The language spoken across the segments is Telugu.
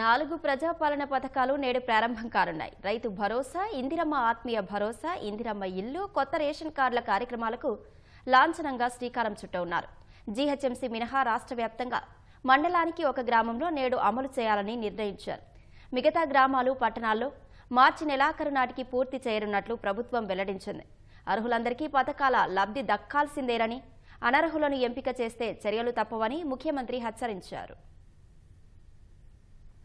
నాలుగు ప్రజాపాలన పథకాలు నేడు ప్రారంభం కానున్నాయి. రైతు భరోసా ఇందిరమ్మ ఆత్మీయ భరోసా ఇందిరమ్మ ఇల్లు కొత్త రేషన్ కార్డుల కార్యక్రమాలకు లాంఛనంగా శ్రీకారం చుట్టవున్నారు జీహెచ్ఎంసీ మినహా రాష్ట్ర వ్యాప్తంగా మండలానికి ఒక గ్రామంలో నేడు అమలు చేయాలని నిర్ణయించారు. మిగతా గ్రామాలు పట్టణాల్లో మార్చి నెలాఖరు నాటికి పూర్తి చేయనున్నట్లు ప్రభుత్వం వెల్లడించింది. అర్హులందరికీ పథకాల లబ్ధి దక్కాల్సిందేనని అనర్హులను ఎంపిక చేస్తే చర్యలు తప్పవని ముఖ్యమంత్రి హెచ్చరించారు.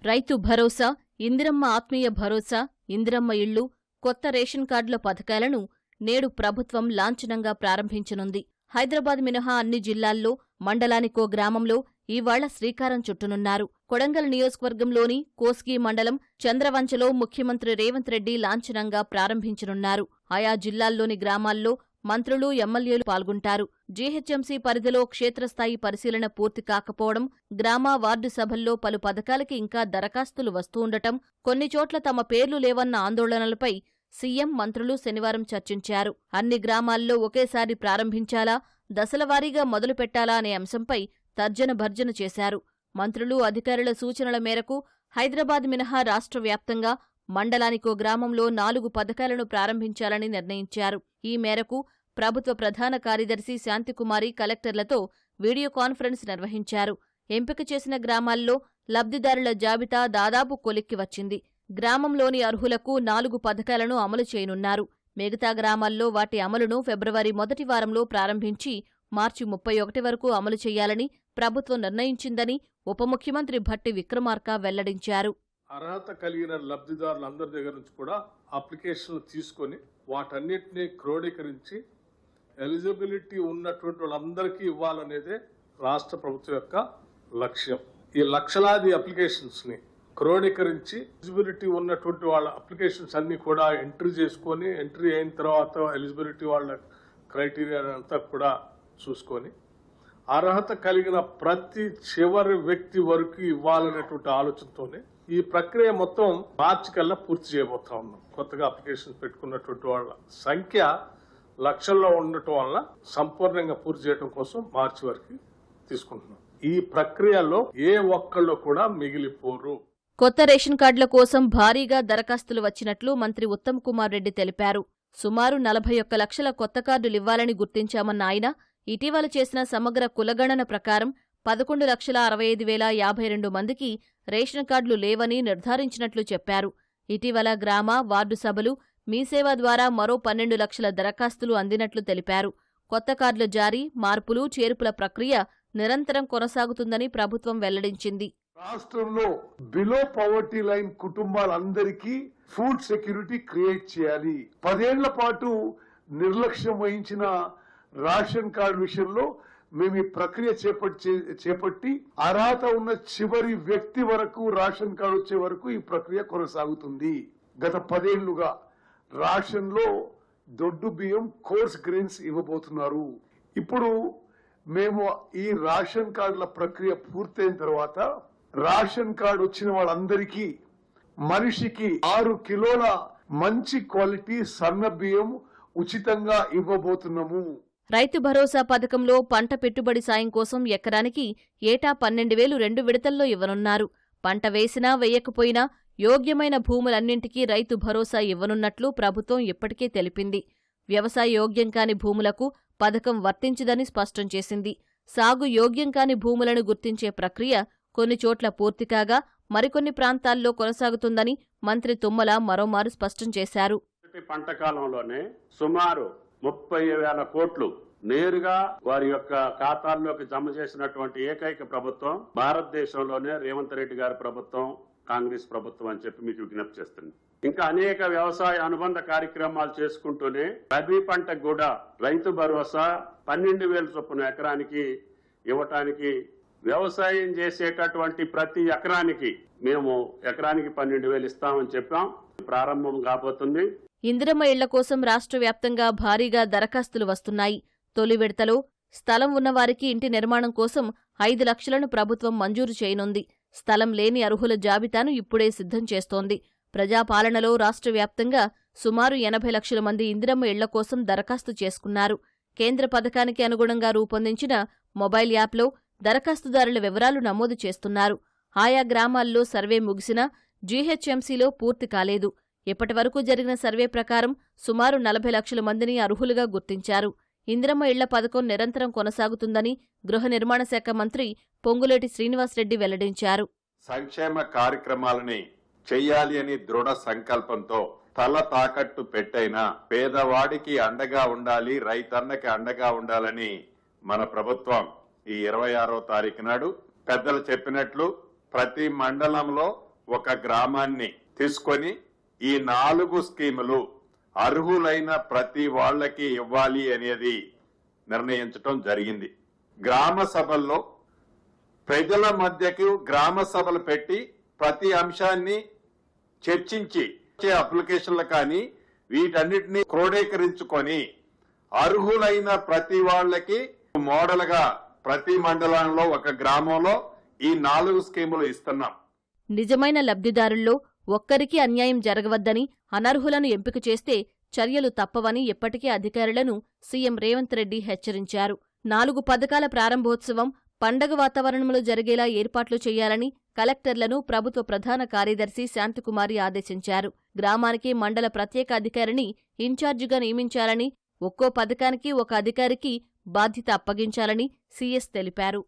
రైతు భరోసా ఇందిరమ్మ ఆత్మీయ భరోసా ఇందిరమ్మ ఇళ్ళు కొత్త రేషన్ కార్డుల పథకాలను నేడు ప్రభుత్వం లాంఛనంగా ప్రారంభించనుంది. హైదరాబాద్ మినహా అన్ని జిల్లాల్లో మండలానికో గ్రామంలో ఇవాళ శ్రీకారం చుట్టనున్నారు. కొడంగల్ నియోజకవర్గంలోని కోస్గి మండలం చంద్రవంచలో ముఖ్యమంత్రి రేవంత్ రెడ్డి లాంఛనంగా ప్రారంభించనున్నారు. ఆయా జిల్లాల్లోని గ్రామాల్లో మంత్రులు ఎమ్మెల్యేలు పాల్గొంటారు. జీహెచ్ఎంసీ పరిధిలో క్షేత్రస్థాయి పరిశీలన పూర్తి కాకపోవడం గ్రామ వార్డు సభల్లో పలు పథకాలకి ఇంకా దరఖాస్తులు వస్తూండటం కొన్ని చోట్ల తమ పేర్లు లేవన్న ఆందోళనలపై సీఎం మంత్రులు శనివారం చర్చించారు. అన్ని గ్రామాల్లో ఒకేసారి ప్రారంభించాలా దశలవారీగా మొదలు పెట్టాలా అనే అంశంపై తర్జన భర్జన చేశారు. మంత్రులు అధికారుల సూచనల మేరకు హైదరాబాద్ మినహా రాష్ట్ర వ్యాప్తంగా మండలానికో గ్రామంలో నాలుగు పథకాలను ప్రారంభించాలని నిర్ణయించారు. ఈ మేరకు ప్రభుత్వ ప్రధాన కార్యదర్శి శాంతికుమారి కలెక్టర్లతో వీడియో కాన్ఫరెన్స్ నిర్వహించారు. ఎంపిక చేసిన గ్రామాల్లో లబ్ధిదారుల జాబితా దాదాపు కొలిక్కి వచ్చింది. గ్రామంలోని అర్హులకు నాలుగు పథకాలను అమలు చేయనున్నారు. మిగతా గ్రామాల్లో వాటి అమలును ఫిబ్రవరి మొదటి వారంలో ప్రారంభించి మార్చి ముప్పై ఒకటి వరకు అమలు చేయాలని ప్రభుత్వం నిర్ణయించిందని ఉప ముఖ్యమంత్రి భట్టి విక్రమార్క వెల్లడించారు. అర్హత కలిగిన లబ్ధిదారులందరి దగ్గర నుంచి కూడా అప్లికేషన్లు తీసుకొని వాటన్నిటిని క్రోడీకరించి ఎలిజిబిలిటీ ఉన్నటువంటి వాళ్ళందరికీ ఇవ్వాలనేదే రాష్ట్ర ప్రభుత్వం యొక్క లక్ష్యం. ఈ లక్షలాది అప్లికేషన్స్ని క్రోడీకరించి ఎలిజిబిలిటీ ఉన్నటువంటి వాళ్ళ అప్లికేషన్స్ అన్ని కూడా ఎంట్రీ చేసుకొని ఎంట్రీ అయిన తర్వాత ఎలిజిబిలిటీ వాళ్ళ క్రైటీరియా అంతా కూడా చూసుకొని అర్హత కలిగిన ప్రతి చివరి వ్యక్తి వరకు ఇవ్వాలనేటువంటి ఆలోచనతోనే ఈ ప్రక్రియ మొత్తం మార్చి కల్లా పూర్తి చేయబోతా ఉన్నాం. కొత్తగా అప్లికేషన్ పెట్టుకున్నటువంటి వాళ్ళ సంఖ్య లక్షల్లో ఉండటం వల్ల సంపూర్ణంగా పూర్తి చేయడం కోసం మార్చి వరకు తీసుకుంటున్నాం. ఈ ప్రక్రియలో ఏ ఒక్కళ్ళు కూడా మిగిలిపోరు. కొత్త రేషన్ కార్డుల కోసం భారీగా దరఖాస్తులు వచ్చినట్లు మంత్రి ఉత్తమ్ కుమార్ రెడ్డి తెలిపారు. సుమారు నలభై ఒక్క లక్షల కొత్త కార్డులివ్వాలని గుర్తించామన్న ఆయన ఇటీవల చేసిన సమగ్ర కులగణన ప్రకారం పదకొండు లక్షల అరవై ఐదు వేల యాభై రెండు మందికి రేషన్ కార్డులు లేవని నిర్ధారించినట్లు చెప్పారు. ఇటీవల గ్రామ వార్డు సభలు మీసేవ ద్వారా మరో పన్నెండు లక్షల దరఖాస్తులు అందినట్లు తెలిపారు. కొత్త కార్డుల జారీ మార్పులు చేర్పుల ప్రక్రియ నిరంతరం కొనసాగుతుందని ప్రభుత్వం వెల్లడించింది. రాష్ట్రంలో బిలో పవర్టీ లైన్ కుటుంబాలందరికీ ఫుడ్ సెక్యూరిటీ క్రియేట్ చేయాలి. పదేళ్ళ పాటు నిర్లక్ష్యం వహించిన రేషన్ కార్డు విషయంలో మేము ఈ ప్రక్రియ చేపట్టి చేపట్టి అర్హత ఉన్న చివరి వ్యక్తి వరకు రేషన్ కార్డు వచ్చే వరకు ఈ ప్రక్రియ కొనసాగుతుంది. గత పదేళ్ళుగా రేషన్లో దొడ్డు బియ్యం కోర్స్ గ్రెయిన్స్ ఇవ్వబోతున్నారు. ఇప్పుడు మేము ఈ రేషన్ కార్డుల ప్రక్రియ పూర్తయిన తర్వాత రేషన్ కార్డు వచ్చిన వాళ్ళందరికీ మనిషికి ఆరు కిలోల మంచి క్వాలిటీ సన్న బియ్యం ఉచితంగా ఇవ్వబోతున్నాము. రైతు భరోసా పథకంలో పంట పెట్టుబడి సాయం కోసం ఎకరానికి ఏటా పన్నెండు వేలు రెండు విడతల్లో ఇవ్వనున్నారు. పంట వేసినా వేయకపోయినా యోగ్యమైన భూములన్నింటికీ రైతు భరోసా ఇవ్వనున్నట్లు ప్రభుత్వం ఇప్పటికే తెలిపింది. వ్యవసాయ యోగ్యం కాని భూములకు పథకం వర్తించదని స్పష్టం చేసింది. సాగు యోగ్యం కాని భూములను గుర్తించే ప్రక్రియ కొన్ని చోట్ల పూర్తి కాగా మరికొన్ని ప్రాంతాల్లో కొనసాగుతుందని మంత్రి తుమ్మల మరోమారు స్పష్టం చేశారు. పంట కాలంలోనే సుమారు ముప్పై వేల కోట్లు నేరుగా వారి యొక్క ఖాతాల్లోకి జమ చేసినటువంటి ఏకైక ప్రభుత్వం భారతదేశంలోనే రేవంత్ రెడ్డి గారి ప్రభుత్వం కాంగ్రెస్ ప్రభుత్వం అని చెప్పి మీకు విజ్ఞప్తి చేస్తుంది. ఇంకా అనేక వ్యవసాయ అనుబంధ కార్యక్రమాలు చేసుకుంటూనే రబీ పంటకు కూడా రైతు భరోసా పన్నెండు వేల చొప్పున ఎకరానికి ఇవ్వటానికి వ్యవసాయం చేసేటటువంటి ప్రతి ఎకరానికి మేము ఎకరానికి పన్నెండు వేలు ఇస్తామని చెప్పాం. ప్రారంభం కాబోతుంది. ఇందిరమ్మ ఇళ్ళ కోసం రాష్ట్ర వ్యాప్తంగా భారీగా దరఖాస్తులు వస్తున్నాయి. తొలి విడతలో స్థలం ఉన్నవారికి ఇంటి నిర్మాణం కోసం ఐదు లక్షలను ప్రభుత్వం మంజూరు చేయనుంది. స్థలం లేని అర్హుల జాబితాను ఇప్పుడే సిద్ధం చేస్తోంది. ప్రజాపాలనలో రాష్ట్ర వ్యాప్తంగా సుమారు ఎనభై లక్షల మంది ఇందిరమ్మ ఇళ్ళ కోసం దరఖాస్తు చేసుకున్నారు. కేంద్ర పథకానికి అనుగుణంగా రూపొందించిన మొబైల్ యాప్లో దరఖాస్తుదారుల వివరాలు నమోదు చేస్తున్నారు. ఆయా గ్రామాల్లో సర్వే ముగిసినా జీహెచ్ఎంసీలో పూర్తి కాలేదు. ఇప్పటివరకు జరిగిన సర్వే ప్రకారం సుమారు నలభై లక్షల మందిని అర్హులుగా గుర్తించారు. ఇందిరమ్మ ఇళ్ళ పథకం నిరంతరం కొనసాగుతుందని గృహ నిర్మాణ శాఖ మంత్రి పొంగులేటి శ్రీనివాసరెడ్డి వెల్లడించారు. సంక్షేమ కార్యక్రమాలని చెయ్యాలి అని దృఢ సంకల్పంతో తల తాకట్టు పెట్టైనా పేదవాడికి అండగా ఉండాలి రైతన్నకి అండగా ఉండాలని మన ప్రభుత్వం ఈ ఇరవై ఆరో తారీఖు నాడు పెద్దలు చెప్పినట్లు ప్రతి మండలంలో ఒక గ్రామాన్ని తీసుకొని ఈ నాలుగు స్కీములు అర్హులైన ప్రతి వాళ్ళకి ఇవ్వాలి అనేది నిర్ణయించటం జరిగింది. గ్రామ సభల్లో ప్రజల మధ్యకు గ్రామ సభలు పెట్టి ప్రతి అంశాన్ని చర్చించి ఇచ్చే అప్లికేషన్లు కానీ వీటన్నిటిని క్రోడీకరించుకొని అర్హులైన ప్రతి వాళ్ళకి మోడల్గా ప్రతి మండలంలో ఒక గ్రామంలో ఈ నాలుగు స్కీములు ఇస్తున్నాం. నిజమైన లబ్ధిదారుల్లో ఒక్కరికీ అన్యాయం జరగవద్దని అనర్హులను ఎంపిక చేస్తే చర్యలు తప్పవని ఎప్పటికే అధికారులను సీఎం రేవంత్ రెడ్డి హెచ్చరించారు. నాలుగు పథకాల ప్రారంభోత్సవం పండగ వాతావరణంలో జరిగేలా ఏర్పాట్లు చేయాలని కలెక్టర్లను ప్రభుత్వ ప్రధాన కార్యదర్శి శాంతికుమారి ఆదేశించారు. గ్రామానికి మండల ప్రత్యేక అధికారిని ఇన్ఛార్జిగా నియమించాలని ఒక్కో పథకానికి ఒక అధికారికి బాధ్యత అప్పగించాలని సీఎస్ తెలిపారు.